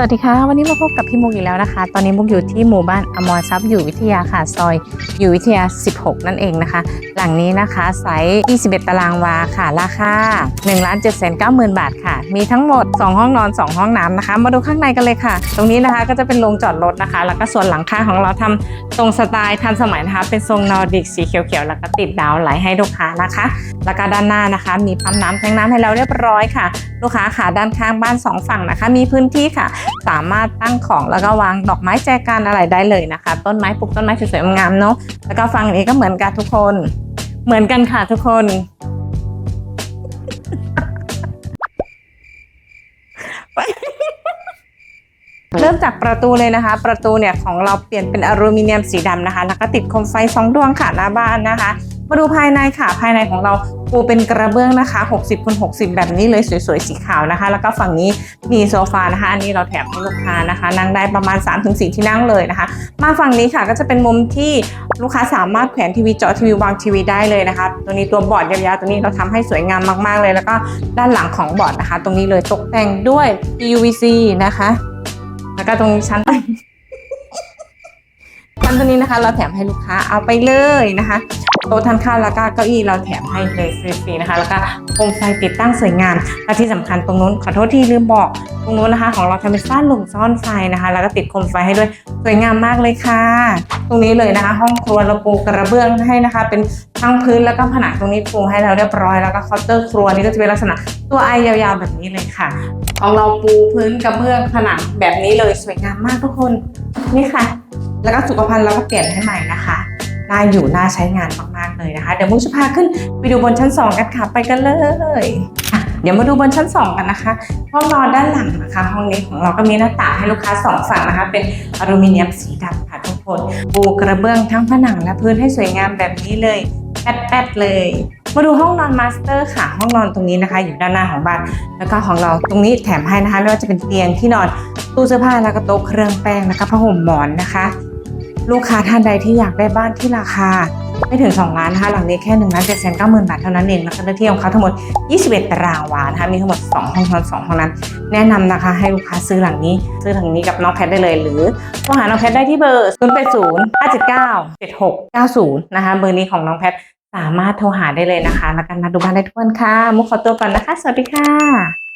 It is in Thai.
สวัสดีค่ะ วันนี้มาพบกับพี่มุกอีกแล้วนะคะ ตอนนี้มุกอยู่ที่หมู่บ้านอมรทรัพย์อยู่วิทยาค่ะซอย อยู่วิทยา 16 นั่นเองนะคะ หลังนี้นะคะไซส์21 ตารางวาค่ะ ราคา1 7 9 0 0 0 บาทค่ะ มีทั้งหมด 2 ห้องนอน 2 ห้องน้ำนะคะ มาดูข้างในกันเลยค่ะ ตรงนี้นะคะก็จะเป็นโรงจอดรถนะคะ แล้วก็ส่วนหลังคาของเราทำตรงสไตล์ทันสมัยนะคะ เป็นทรงนอร์ดิกสีเขียวๆแล้วก็ติดดาวไหลให้ลูกค้านะคะ แล้วก็ด้านหน้านะคะ มีปั๊มน้ำแทงน้ำให้เราเรียบร้อยค่ะ ลูกค้าค่ะด้านข้างบ้านสองฝั่งนะคะ มีพื้นที่ค่ะสามารถตั้งของแล้วก็วางดอกไม้แจกันอะไรได้เลยนะคะ ต้นไม้ปลูกต้นไม้สวยๆงามเนาะแล้วก็ฝั่งนี้ก็เหมือนกันทุกคน เหมือนกันค่ะทุกคนเริ่มจากประตูเลยนะคะ ประตูเนี่ยของเราเปลี่ยนเป็นอลูมิเนียมสีดำนะคะ แล้วก็ติดโคมไฟสองดวงค่ะหน้าบ้านนะคะ มาดูภายในค่ะ ภายในของเรา ปูเป็นกระเบื้องนะคะ 60คูณ60 แบบนี้เลยสวยๆ สีขาวนะคะ แล้วก็ฝั่งนี้มีโซฟานะคะ อันนี้เราแถมให้ลูกค้านะคะ นั่งได้ประมาณ 3-4 ที่นั่งเลยนะคะ มาฝั่งนี้ค่ะก็จะเป็นมุมที่ลูกค้าสามารถแขวนทีวีจอทีวีวางทีวีได้เลยนะคะ ตัวนี้ตัวบอร์ดยาวๆตัวนี้เราทำให้สวยงามมากๆเลย แล้วก็ด้านหลังของบอร์ดนะคะ ตรงนี้เลยตกแต่งด้วย PVC นะคะ แล้วก็ตรงชั้นชั้นตัวนี้นะคะ เราแถมให้ลูกค้าเอาไปเลยนะคะ โต๊ะทานข้าวแล้วก็เก้าอี้เราแถมให้เลยฟรีๆนะคะ แล้วก็โคมไฟติดตั้งสวยงามและที่สำคัญตรงนู้นขอโทษที่ลืมบอกตรงนู้นนะคะของเราทำเป็นซ่านหลุมซ่อนไฟนะคะ แล้วก็ติดโคมไฟให้ด้วยสวยงามมากเลยค่ะ ตรงนี้เลยนะคะ ห้องครัวเราปูกระเบื้องให้นะคะ เป็นทั้งพื้นแล้วก็ผนังตรงนี้ปูให้เราเรียบร้อยแล้วก็เคาน์เตอร์ครัวนี่ก็จะเป็นลักษณะตัวไอยาวๆแบบนี้เลยค่ะของเราปูพื้นกระเบื้องผนังแบบนี้เลยสวยงามมากทุกคนนี่ค่ะ แล้วก็สุขภัณฑ์เราก็เปลี่ยนให้ใหม่นะคะ น่าอยู่น่าใช้งานมากๆเลยนะคะ เดี๋ยวมุกจะพาขึ้นไปดูบนชั้น 2 กันค่ะไปกันเลยเดี๋ยวมาดูบนชั้น 2 กันนะคะ ห้องนอนด้านหลังนะคะ ห้องนี้ของเราก็มีหน้าต่างให้ลูกค้าสองฝั่งนะคะ เป็นอลูมิเนียมสีดำค่ะทุกคนปูกระเบื้องทั้งผนังและพื้นให้สวยงามแบบนี้เลยแป๊ดๆเลย มาดูห้องนอนมาสเตอร์ค่ะ ห้องนอนตรงนี้นะคะ อยู่ด้านหน้าของบ้าน แล้วก็ของเราตรงนี้แถมให้นะคะ ไม่ว่าจะเป็นเตียงที่นอนตู้เสื้อผ้าแล้วก็โต๊ะเครื่องแป้งนะคะผ้าห่มหมอนนะคะ ลูกค้าท่านใดที่อยากได้บ้านที่ราคา ไม่ถึง 2 ล้านนะคะหลังนี้แค่1นึ่งล้านเจ็ดแสนเก้าหมื่นบาทเท่านั้นเองแล้วก็เนื้อที่ของเขาทั้งหมด 21 ตารางวานะคะมีทั้งหมด 2 ห้องนอน2ห้องนั้น แนะนำนะคะให้ลูกค้าซื้อหลังนี้ ซื้อหลังนี้กับน้องแพทได้เลย หรือโทรหาน้องแพทได้ที่เบอร์0 8 0 5 7 9 7 6 9 0นะคะเบอร์นี้ของน้องแพทสามารถโทรหาได้เลยนะคะแล้วกันนัดดูบ้านได้ทุกวันค่ะ มุกขอตัวก่อนนะคะ สวัสดีค่ะ